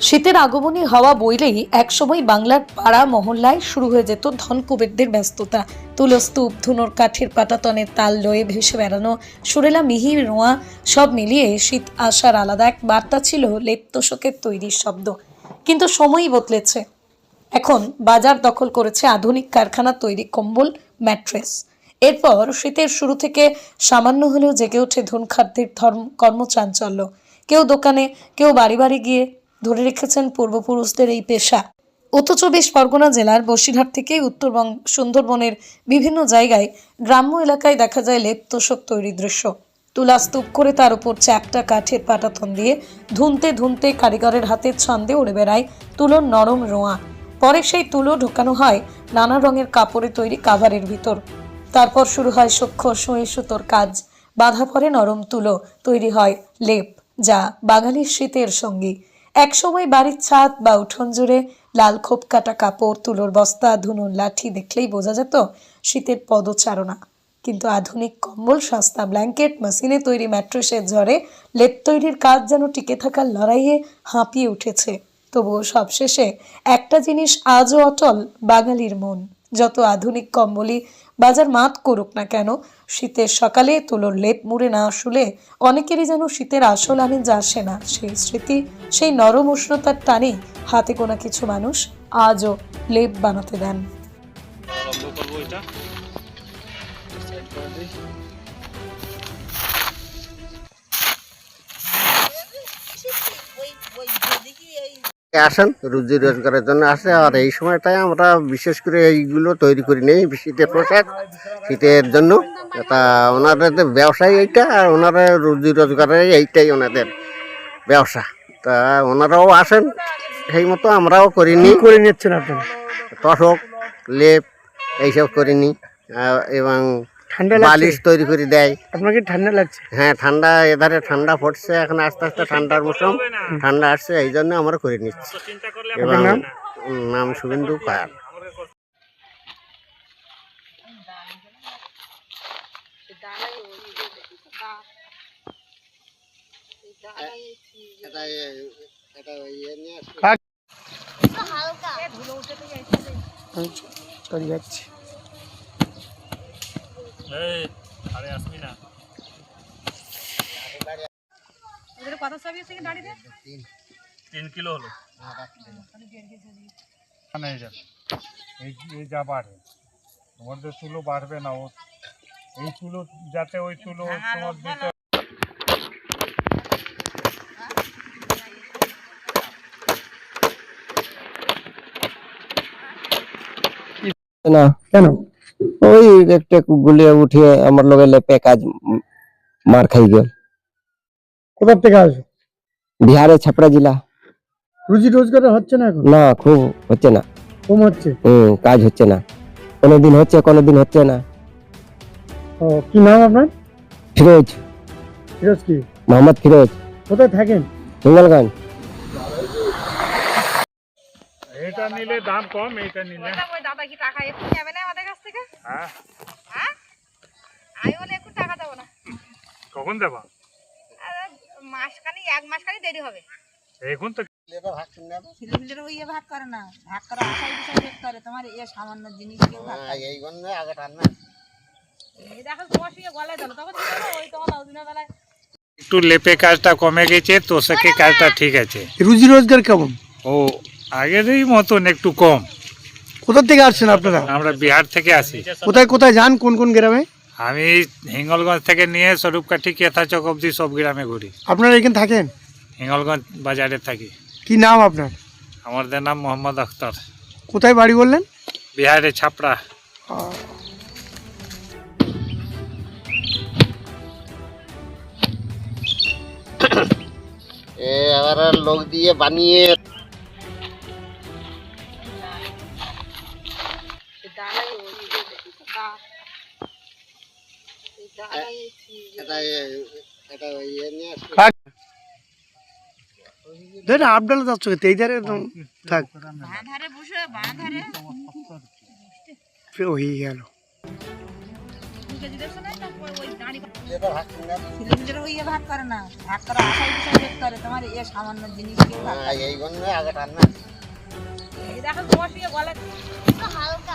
শীতের আগমনী হাওয়া বইলেই একসময় বাংলার পাড়া মহল্লায় শুরু হয়ে যেত ধনকুবেরদের ব্যস্ততা। তুলস্তূপ, ধুনোর কাঠের পাটাতনের তাল লয়ে ভেসে বেড়ানো, সুরেলা, মিহি, রোঁয়া, সব মিলিয়ে শীত আসার আলাদা এক বার্তা ছিল লেপ তোষকের তৈরির শব্দ। কিন্তু সময়ই বদলেছে। এখন বাজার দখল করেছে আধুনিক কারখানা তৈরি কম্বল, ম্যাট্রেস। এরপর শীতের শুরু থেকে সামান্য হলেও জেগে ওঠে ধনখাদ্যের ধর্ম, কর্মচাঞ্চল্য। কেউ দোকানে, কেউ বাড়ি বাড়ি গিয়ে ধরে রেখেছেন পূর্বপুরুষদের এই পেশা। উত্তর চব্বিশ পরগনা জেলার বসিরহাট থেকে উত্তরবং সুন্দরবনের বিভিন্ন জায়গায় গ্রাম্য এলাকায় দেখা যায় লেপ তোষক তৈরির দৃশ্য। তুলা স্তূপ করে তার উপর চ্যাপটা, কাঠের পাটাতন দিয়ে ধুনতে ধুনতে কারিগরের হাতের ছন্দে উড়ে বেড়ায় তুলোর নরম রোঁয়া। পরে সেই তুলো ঢোকানো হয় নানা রঙের কাপড়ে তৈরি কাভারের ভিতর। তারপর শুরু হয় সূক্ষ্ম সুঁই সুতোর কাজ। বাধা পড়ে নরম তুলো তৈরি হয় লেপ, যা বাঙালির শীতের সঙ্গী। একসময় বাড়ির ছাদ বা উঠোন জুড়ে লাল খোপ কাটা কাপড়, তুলোর বস্তা, ধুনুর লাঠি দেখলেই বোঝা যেত শীতের পদচারণা। কিন্তু আধুনিক কম্বল, সস্তা ব্ল্যাঙ্কেট, মেশিনে তৈরি ম্যাট্রেসের ঝড়ে লেপ তৈরির কাজ যেন টিকে থাকার লড়াইয়ে হাঁপিয়ে উঠেছে। তবুও সবশেষে একটা জিনিস আজও অটল, বাঙালির মন। যত আধুনিক কম্বলই বাজার মাত করুক না কেন, শীতের সকালে তুলোর লেপ মুড়ে না আসলে অনেকেরই যেন শীতের আসল আমেজ আসে না। সেই স্মৃতি, সেই নরম উষ্ণতার টানে হাতে গোনা কিছু মানুষ আজও লেপ বানাতে দেন। আসেন রুজি রোজগারের জন্য আসে। আর এই সময়টায় আমরা বিশেষ করে এইগুলো তৈরি করি নেই শীতের পোশাক শীতের জন্য। তা ওনাদের ব্যবসায় এইটা আর ওনারা রুজি রোজগারের এইটাই ওনাদের ব্যবসা। তা ওনারাও আসেন সেই মতো আমরাও করিনি করে নিচ্ছেন আপনারা? তশক লেপ এইসব করিনি এবং ঠান্ডা বালিশ তৈরি করে দেয়। আপনার কি ঠান্ডা লাগছে? হ্যাঁ ঠান্ডা এধারে ঠান্ডা পড়ছে এখন আস্তে আস্তে ঠান্ডার মৌসুম। ঠান্ডা আসছে এই জন্য আমরা করে নিচ্ছি। এবং নাম? শুভেন্দু পায়াল। যাচ্ছে। এই আরে আসবি না তিন কিলো এই যা বাড়ে তোমাদের চুলো বাড়বে না ও এই চুলো যাতে ওই চুলো তোমার দিতে না কেন? ওই একটা গুলিয়ে উঠিয়ে আমার লগে লেপে কাজ মার খাই গেল। কোথার থেকে আসবে বিহারে ছাপড়া জেলা। রুজি রোজগার হচ্ছে না এখন? না খুব হচ্ছে না। কম হচ্ছে? হুম কাজ হচ্ছে না। কোনোদিন হচ্ছে কোনোদিন হচ্ছে না। ও কি নাম আপনার? ফিরোজ। ফিরোজ কি? মোহাম্মদ ফিরোজ। কোথায় থাকেন? হিঙ্গলগঞ্জ এটা নিলে দাম কম এইটা নিলে। ওই দাদা কি টাকা একটু নেবে না আমাদের কাছ থেকে? হ্যাঁ। হ্যাঁ? আমি বলে একটু টাকা দেবো না। কখন দেবা? আরে মাসখানি এক মাসখানি দেরি হবে। এখন তো ছেলেপিলের ওই ইয়ে ভাগ করে না। ভাগ করা আশাই বিষয় ভাগ করে। তোমার এ সামান্য জিনিস কেউ এই জন্য আগে রান্না এই দেখো তোমার সঙ্গে গলায় দিল তখন ওই তোমার লাউ দিনের বেলায় একটু লেপে কাজটা কমে গেছে তোষকে কাজটা ঠিক আছে। রুজি রোজগার কেমন? ও আগেরই মতন একটু কম। কোথা থেকে আসছেন আপনারা? আমরা বিহার থেকে আসি। কোথায় কোথায় যান? কোন কোন গ্রামে? আমি হিঙ্গলগঞ্জ থেকে নিয়ে স্বরূপকাঠি কেথাচক অবধি সব গ্রামে ঘুরি। আপনারা এখানে থাকেন? হিঙ্গলগঞ্জ বাজারে থাকি। কি নাম আপনার? আমাদের নাম মোহাম্মদ আখতার। কোথায় বাড়ি বললেন? বিহারে ছাপড়া। এ এবার লোক দিয়ে বানিয়ে ধরে আপডালে যাচ্ছ এই ধারে একদম থাক। হয়ে গেল। করে না করা করে তোমার এ সামান্য জিনিস? এই জন্য আগে রান্না এই দেখো তোমার শুয়ে গলা হালকা